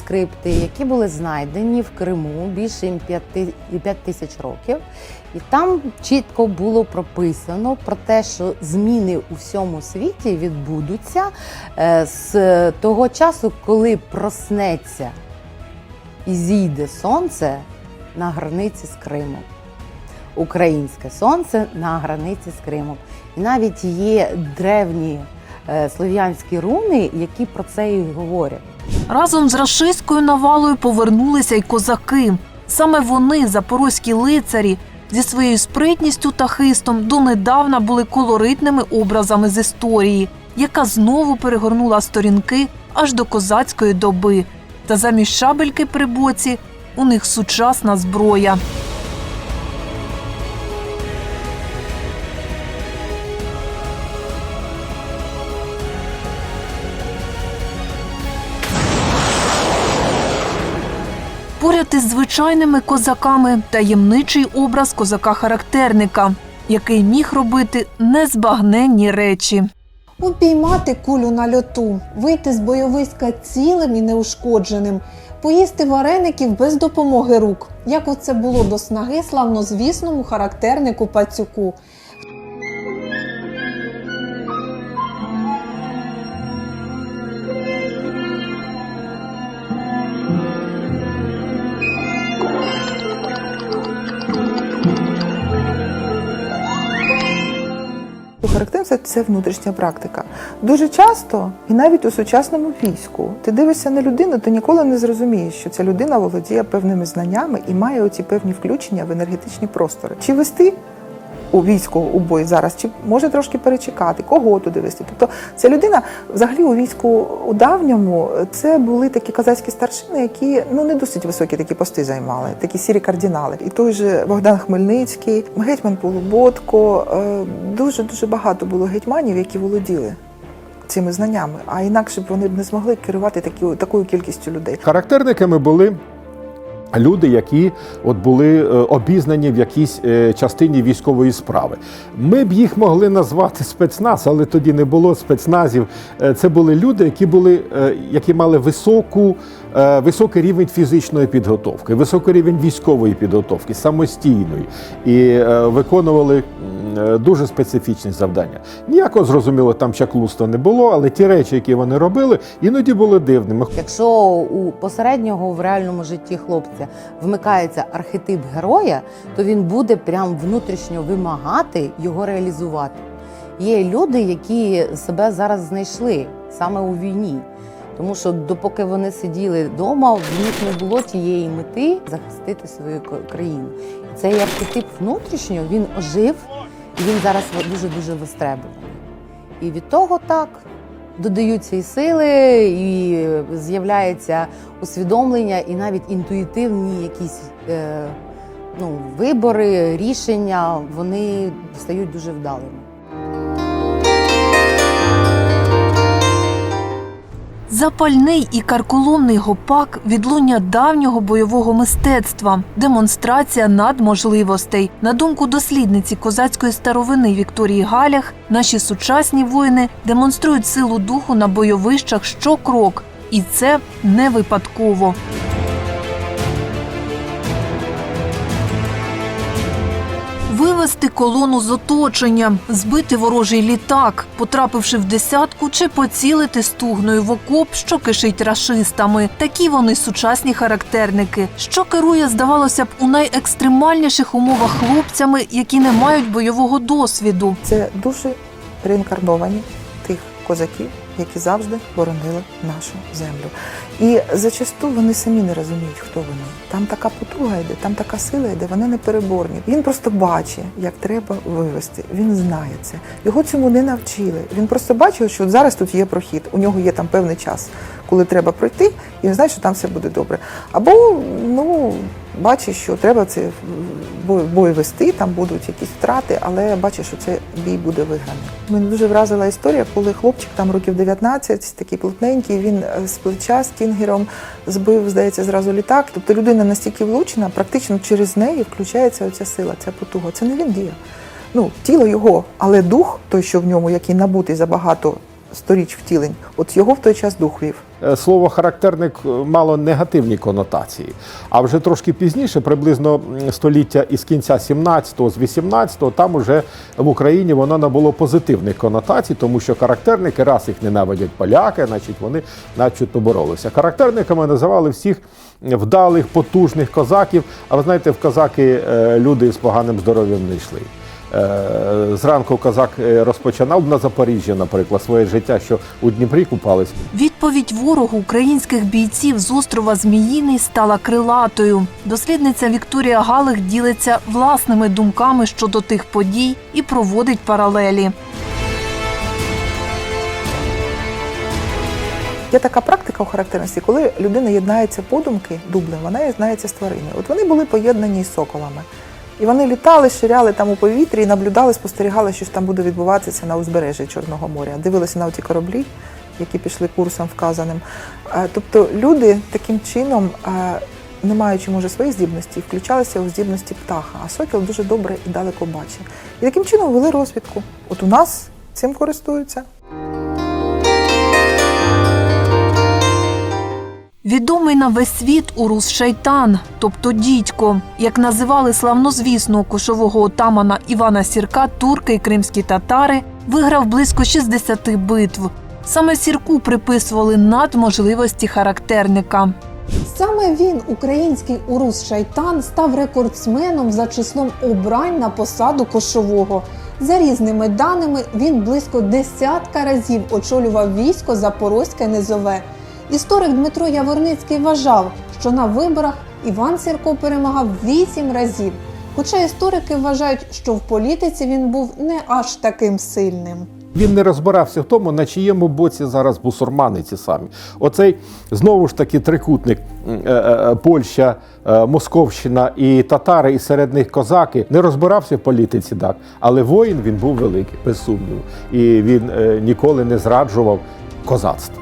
Манускрипти, які були знайдені в Криму більше ніж 5 тисяч років, і там чітко було прописано про те, що зміни у всьому світі відбудуться е, з того часу, коли проснеться і зійде сонце на границі з Кримом. Українське сонце на границі з Кримом. І навіть є древні е, слов'янські руни, які про це і говорять. Разом з рашистською навалою повернулися й козаки. Саме вони, запорозькі лицарі, зі своєю спритністю та хистом донедавна були колоритними образами з історії, яка знову перегорнула сторінки аж до козацької доби. Та замість шабельки при боці у них сучасна зброя. Із звичайними козаками таємничий образ козака-характерника, який міг робити незбагненні речі. Упіймати кулю на льоту, вийти з бойовиська цілим і неушкодженим, поїсти вареників без допомоги рук, як оце було до снаги славнозвісному характернику пацюку. Характерниця це внутрішня практика. Дуже часто, і навіть у сучасному війську, ти дивишся на людину, ти ніколи не зрозумієш, що ця людина володіє певними знаннями і має оці певні включення в енергетичні простори. Чи вести у війську у бой зараз, чи може трошки перечекати, кого туди вести. Тобто ця людина взагалі у війську у давньому це були такі казацькі старшини, які ну не досить високі такі пости займали, такі сірі кардинали. І той же Богдан Хмельницький, гетьман Полуботко, дуже дуже багато було гетьманів, які володіли. Цими знаннями, а інакше б вони б не змогли керувати такі, такою кількістю людей. Характерниками були люди, які от були е, обізнані в якійсь е, частині військової справи. Ми б їх могли назвати спецназ, але тоді не було спецназів. Е, Це були люди, які були, які мали високу, високий рівень фізичної підготовки, високий рівень військової підготовки, самостійної і е, виконували е, дуже специфічні завдання. Ніякого зрозуміло там чаклунства не було, але ті речі, які вони робили, іноді були дивними. Якщо у посереднього в реальному житті хлопця вмикається архетип героя, то він буде прям внутрішньо вимагати його реалізувати. Є люди, які себе зараз знайшли саме у війні. Тому що допоки вони сиділи вдома, в них не було тієї мети захистити свою країну. Цей архетип внутрішньо він ожив і він зараз дуже дуже вистребуваний. І від того так додаються і сили, і з'являється усвідомлення, і навіть інтуїтивні якісь е, ну, вибори, рішення вони стають дуже вдалими. Запальний і карколомний гопак відлуння давнього бойового мистецтва, демонстрація надможливостей. На думку дослідниці козацької старовини Вікторії Галях, наші сучасні воїни демонструють силу духу на бойовищах щокрок, і це не випадково. Вивести колону з оточення, збити ворожий літак, потрапивши в десятку, чи поцілити стугною в окоп, що кишить рашистами. Такі вони сучасні характерники, що керує, здавалося б, у найекстремальніших умовах хлопцями, які не мають бойового досвіду. Це дуже реінкарновані тих козаків, які завжди боронили нашу землю. І зачасту вони самі не розуміють, хто вони. Там така потуга йде, там така сила йде, вони непереборні. Він просто бачить, як треба вивести. Він знає це. Його цьому не навчили. Він просто бачив, що зараз тут є прохід. У нього є там певний час, коли треба пройти, і він знає, що там все буде добре. Або ну бачить, що треба це бой, вести, там будуть якісь втрати, але бачить, що це бій буде виграний. Мене дуже вразила історія, коли хлопчик там років 19, такий плотненький, він е, з плеча стінгером збив, здається, зразу літак. Тобто людина настільки влучена, практично через неї включається оця сила, ця потуга. Це не він діє. Ну, тіло його, але дух, той, що в ньому, який набутий за багато сторіч втілень. От його в той час дух вів. Е, Слово характерник е, мало негативні конотації. А вже трошки пізніше, приблизно століття із кінця 17-го, з 18-го, там уже в Україні воно набуло позитивних конотацій, тому що характерники, раз їх ненавидять поляки, значить вони начебто боролися. Характерниками називали всіх вдалих, потужних козаків. А ви знаєте, в козаки е, люди з поганим здоров'ям не йшли. Е, Зранку козак е, розпочинав на Запоріжжі, наприклад, своє життя, що у Дніпрі купались. Відповідь ворогу українських бійців з острова Зміїний стала крилатою. Дослідниця Вікторія Галих ділиться власними думками щодо тих подій і проводить паралелі. Є така практика у характерності, коли людина єднається подумки дублем, вона єднається з твариною. От вони були поєднані із соколами. І вони літали, ширяли там у повітрі і наблюдали, спостерігали, що ж там буде відбуватися на узбережжі Чорного моря. Дивилися на ті кораблі, які пішли курсом вказаним. Е, Тобто люди таким чином, е, не маючи може своїх здібностей, включалися у здібності птаха, а сокіл дуже добре і далеко бачить. І таким чином вели розвідку. От у нас цим користуються. Відомий на весь світ Урус Шайтан, тобто дідько, як називали славнозвісного кошового отамана Івана Сірка, турки і кримські татари, виграв близько 60 битв. Саме Сірку приписували надможливості характерника. Саме він, український Урус Шайтан, став рекордсменом за числом обрань на посаду кошового. За різними даними, він близько десятка разів очолював військо Запорозьке Низове. Історик Дмитро Яворницький вважав, що на виборах Іван Сірко перемагав вісім разів. Хоча історики вважають, що в політиці він був не аж таким сильним. Він не розбирався в тому, на чиєму боці зараз бусурмани ці самі. Оцей знову ж таки трикутник м, е, е, Польща, е, Московщина і татари, і серед них козаки. Не розбирався в політиці, так, але воїн він був великий, без сумніву. І він е, ніколи не зраджував козацтва.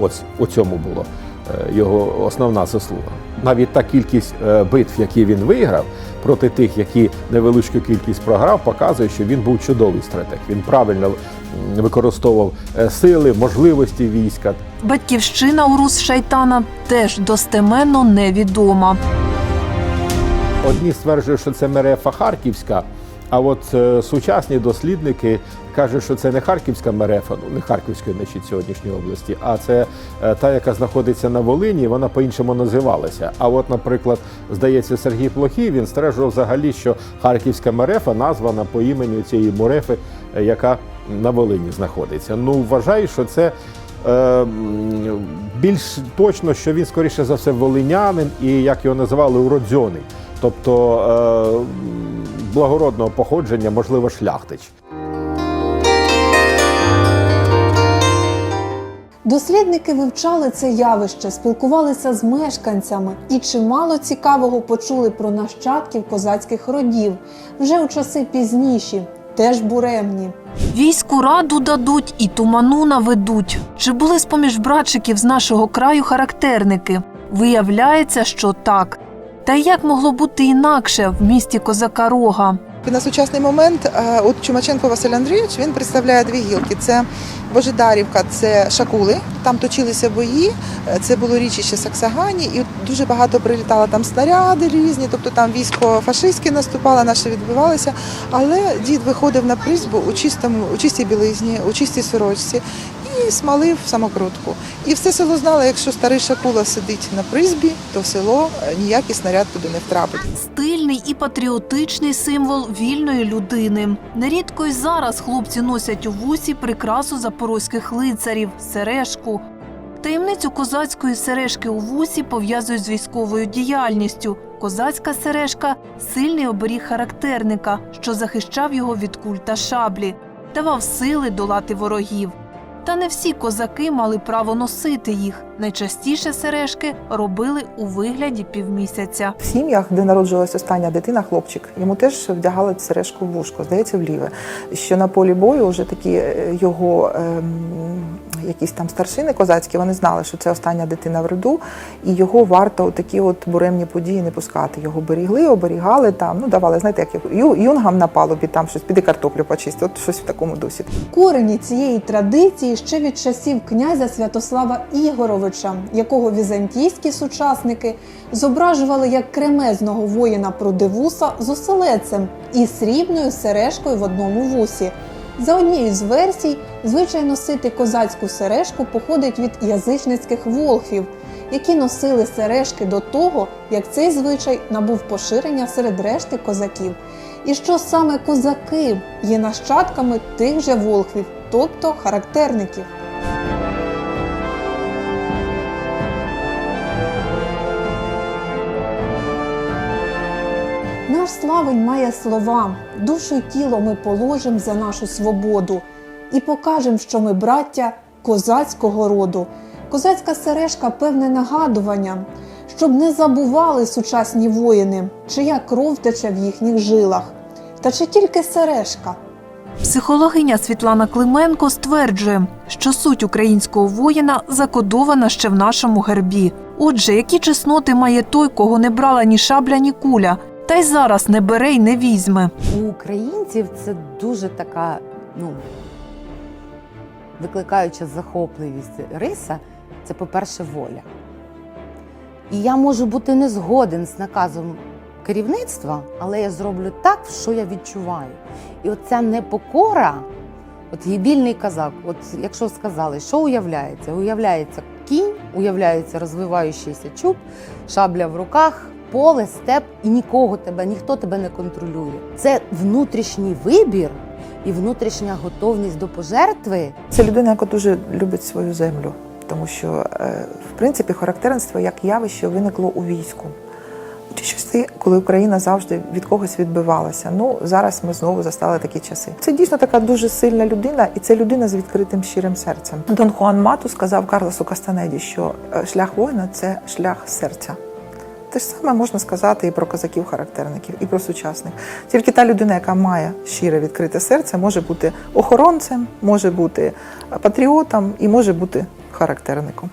Ось у цьому була е, його основна заслуга. Навіть та кількість е, битв, які він виграв, проти тих, які невеличку кількість програв, показує, що він був чудовий стратег. Він правильно використовував е, сили, можливості війська. Батьківщина Урус Шайтана теж достеменно невідома. Одні стверджують, що це мерефа Харківська, а от е, сучасні дослідники кажуть, що це не Харківська мерефа, ну не Харківської значить, сьогоднішньої області, а це е, та, яка знаходиться на Волині, вона по-іншому називалася. А от, наприклад, здається, Сергій Плохій, він стверджував взагалі, що Харківська мерефа названа по імені цієї морефи, е, яка на Волині знаходиться. Ну, вважаю, що це. Більш точно, що він скоріше за все волинянин і як його називали уродзьоний, тобто благородного походження, можливо, шляхтич. Дослідники вивчали це явище, спілкувалися з мешканцями і чимало цікавого почули про нащадків козацьких родів вже у часи пізніші, теж буремні. Війську раду дадуть і туману наведуть. Чи були з-поміж братчиків з нашого краю характерники? Виявляється, що так. Та як могло бути інакше в місті Козака Рога? На сучасний момент е, от Чумаченко Василь Андрійович він представляє дві гілки. Це Божидарівка, це Шакули. Там точилися бої. е, Це було річище Саксагані, і дуже багато прилітало там снаряди різні. Тобто там військо фашистське наступало, наше відбивалося. Але дід виходив на призбу у чистому, у чистій білизні, у чистій сорочці смалив самокрутку. І все село знало, якщо старий Шакула сидить на призбі, то село е, ніякий снаряд туди не втрапить. Стильний і патріотичний символ вільної людини. Нерідко й зараз хлопці носять у вусі прикрасу запорозьких лицарів сережку. Таємницю козацької сережки у вусі пов'язують з військовою діяльністю. Козацька сережка сильний оберіг характерника, що захищав його від куль та шаблі, давав сили долати ворогів. Та не всі козаки мали право носити їх. Найчастіше сережки робили у вигляді півмісяця. В сім'ях, де народжувалась остання дитина, хлопчик, йому теж вдягали сережку в вушко, здається, в ліве. Що на полі бою вже такі е, його ем, якісь там старшини козацькі, вони знали, що це остання дитина в роду, і його варто у такі от буремні події не пускати. Його берігли, оберігали там, ну давали, знаєте, як ю- юнгам на палубі, там щось піди картоплю почисти, от щось в такому дусі. Корені цієї традиції ще від часів князя Святослава Ігоровича, якого візантійські сучасники зображували як кремезного воїна продивуса з оселедцем і срібною сережкою в одному вусі. За однією з версій, звичай носити козацьку сережку походить від язичницьких волхвів, які носили сережки до того, як цей звичай набув поширення серед решти козаків і що саме козаки є нащадками тих же волхвів, тобто характерників. Наш славень має слова душу й тіло ми положим за нашу свободу і покажем, що ми браття козацького роду. Козацька сережка певне нагадування, щоб не забували сучасні воїни, чия кров тече в їхніх жилах. Та чи тільки сережка? Психологиня Світлана Клименко стверджує, що суть українського воїна закодована ще в нашому гербі. Отже, які чесноти має той, кого не брала ні шабля, ні куля, та й зараз не бере й не візьме. У українців це дуже така, ну, викликаюча захопливість риса, це, по-перше, воля. І я можу бути не згоден з наказом керівництва, але я зроблю так, що я відчуваю. І оця непокора, от гібільний казак, от якщо сказали, що уявляється? Уявляється кінь, уявляється розвиваючийся чуб, шабля в руках, поле, степ, і нікого тебе, ніхто тебе не контролює. Це внутрішній вибір і внутрішня готовність до пожертви. Це людина, яка дуже любить свою землю, тому що, е, в принципі, характерництво як явище виникло у війську. Ті часи, коли Україна завжди від когось відбивалася. Ну зараз ми знову застали такі часи. Це дійсно така дуже сильна людина, і це людина з відкритим щирим серцем. Дон Хуан Мату сказав Карлосу Кастанеді, що е, шлях воїна це шлях серця. Те ж саме можна сказати і про козаків-характерників, і про сучасних. Тільки та людина, яка має щире відкрите серце, може бути охоронцем, може бути патріотом і може бути характерником.